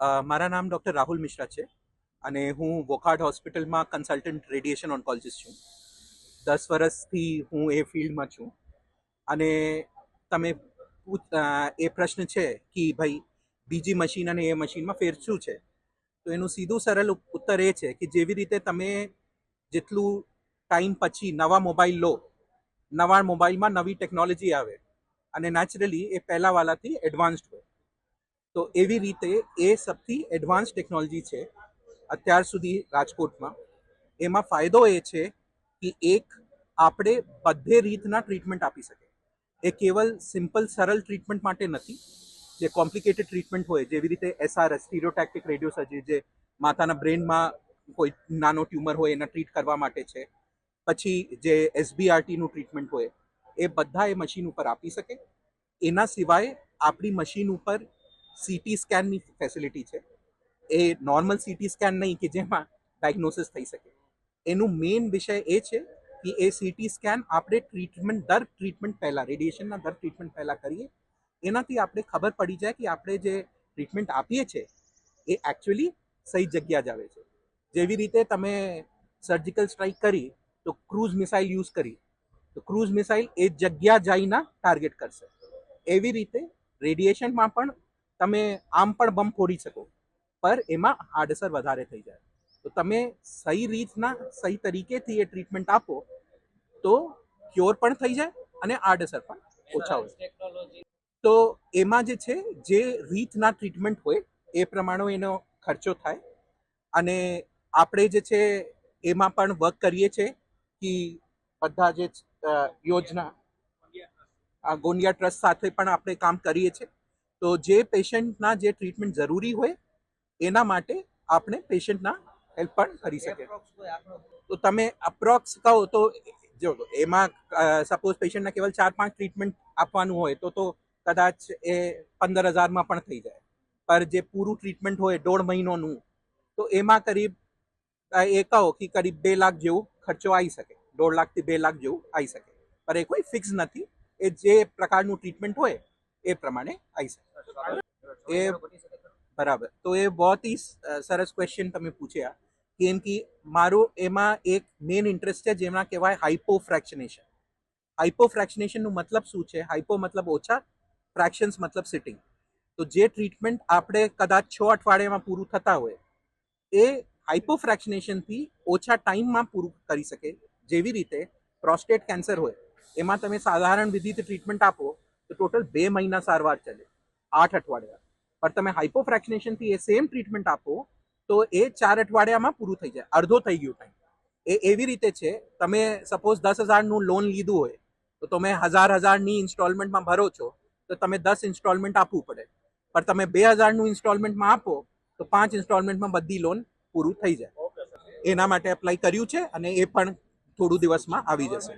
મારા નામ ડૉક્ટર રાહુલ મિશ્રા છે અને હું વોકાર્ડ હોસ્પિટલમાં કન્સલ્ટન્ટ રેડિયેશન ઓન્કોલોજિસ્ટ છું. દસ વર્ષથી હું એ ફિલ્ડમાં છું અને તમે એ પ્રશ્ન છે કે ભાઈ બીજી મશીન અને એ મશીનમાં ફેર શું છે? તો એનું સીધું સરળ ઉત્તર એ છે કે જેવી રીતે તમે જેટલું ટાઈમ પછી નવા મોબાઈલ લો, નવા મોબાઈલમાં નવી ટેકનોલોજી આવે અને નેચરલી એ પહેલાંવાળાથી એડવાન્સ્ડ હોય. તો એવી રીતે એ સૌથી એડવાન્સ ટેકનોલોજી છે અત્યાર સુધી રાજકોટમાં. એમાં ફાયદો એ છે કે એક આપણે બધે રીતના ટ્રીટમેન્ટ આપી શકીએ. એ કેવલ સિમ્પલ સરળ ટ્રીટમેન્ટ માટે નથી. જે કોમ્પ્લિકેટેડ ટ્રીટમેન્ટ હોય, જેવી રીતે એસઆરએસ સ્ટીરિયોટેક્ટિક રેડિયો સર્જરી જે માથાના બ્રેનમાં કોઈ નાનો ટ્યુમર હોય, એને ટ્રીટ કરવા માટે છે. પછી જે એસબીઆરટીનું ટ્રીટમેન્ટ હોય, એ બધા એ મશીન ઉપર આપી શકે. એના સિવાય આપણી મશીન ઉપર સીટી સ્કેનની ફેસિલિટી છે. એ નોર્મલ સીટી સ્કેન નહીં કે જેમાં ડાયગ્નોસિસ થઈ શકે. એનું મેઇન વિષય એ છે કે એ સીટી સ્કેન આપણે ટ્રીટમેન્ટ દર ટ્રીટમેન્ટ પહેલાં રેડિયેશનના દર ટ્રીટમેન્ટ પહેલાં કરીએ. એનાથી આપણે ખબર પડી જાય કે આપણે જે ટ્રીટમેન્ટ આપીએ છીએ એ એકચ્યુઅલી સહી જગ્યા જ આવે છે. જેવી રીતે તમે સર્જિકલ સ્ટ્રાઇક કરી તો ક્રૂઝ મિસાઇલ યુઝ કરી, તો ક્રૂઝ મિસાઇલ એ જગ્યા જઈને ટાર્ગેટ કરશે. એવી રીતે રેડિયેશનમાં પણ તમે આમ પણ બમ ફોડી શકો પર એમાં આડઅસર વધારે થઈ જાય. તો તમે સહી રીતના સહી તરીકેથી એ ટ્રીટમેન્ટ આપો તો ક્યોર પણ થઈ જાય અને આડઅસર પણ ઓછા હોય તો એમાં જે છે જે રીતના ટ્રીટમેન્ટ હોય એ પ્રમાણે એનો ખર્ચો થાય. અને આપણે જે છે એમાં પણ વર્ક કરીએ છીએ કે બધા જે યોજના આ ગોંડિયા ટ્રસ્ટ સાથે પણ આપણે કામ કરીએ છીએ. તો જે પેશન્ટના જે ટ્રીટમેન્ટ જરૂરી હોય, એના માટે આપણે પેશન્ટના હેલ્પ પણ કરી શકીએ. તો તમે અપ્રોક્સ કહો તો, જો એમાં સપોઝ પેશન્ટના કેવલ ચાર પાંચ ટ્રીટમેન્ટ આપવાનું હોય, તો તો કદાચ એ પંદર હજારમાં પણ થઈ જાય. પર જે પૂરું ટ્રીટમેન્ટ હોય દોઢ મહિનોનું, તો એમાં કરીબ એ કહો કે કરીબ બે લાખ જેવું ખર્ચો આવી શકે. દોઢ લાખથી બે લાખ જેવું આવી શકે. પર એ કોઈ ફિક્સ નથી. એ જે પ્રકારનું ટ્રીટમેન્ટ હોય એ પ્રમાણે આવી શકે. એ બરાબર. તો એ બહુ જ સરસ ક્વેશ્ચન તમે પૂછ્યા. કેમ કે મારો એમાં એક મેઇન ઇન્ટરેસ્ટ છે જેમાં કહેવાય હાઇપો ફ્રેક્શનેશન હાઇપો ફ્રેક્શનેશનનું મતલબ શું છે? હાઇપો મતલબ ઓછા ફ્રેક્શન્સ મતલબ સિટિંગ તો જે ટ્રીટમેન્ટ આપણે કદાચ છ અઠવાડિયામાં પૂરું થતા હોય, એ હાઇપો ફ્રેક્શનેશનથી ઓછા ટાઈમમાં પૂરું કરી શકે. જેવી રીતે પ્રોસ્ટેટ કેન્સર હોય, એમાં તમે સાધારણ વિધિથી ટ્રીટમેન્ટ આપો ટોટલ બે મહિના સારવાર ચાલે. આઠ અઠવાડિયા. પણ તમે હાઇપો ફ્રેક્શનેશનથી એ સેમ ટ્રીટમેન્ટ આપો તો એ ચાર અઠવાડિયામાં પૂરું થઈ જાય. અડધો થઈ ગયું ટાઈમ એ એવી રીતે છે તમે સપોઝ દસ હજારનું લોન લીધું હોય તો તમે હજાર હજારની ઇન્સ્ટોલમેન્ટમાં ભરો છો તો તમે દસ ઇન્સ્ટોલમેન્ટ આપવું પડે. પણ તમે બે હજારનું ઇન્સ્ટોલમેન્ટમાં આપો તો પાંચ ઇન્સ્ટોલમેન્ટમાં બધી લોન પૂરું થઈ જાય. એના માટે એપ્લાય કર્યું છે અને એ પણ થોડું દિવસમાં આવી જશે.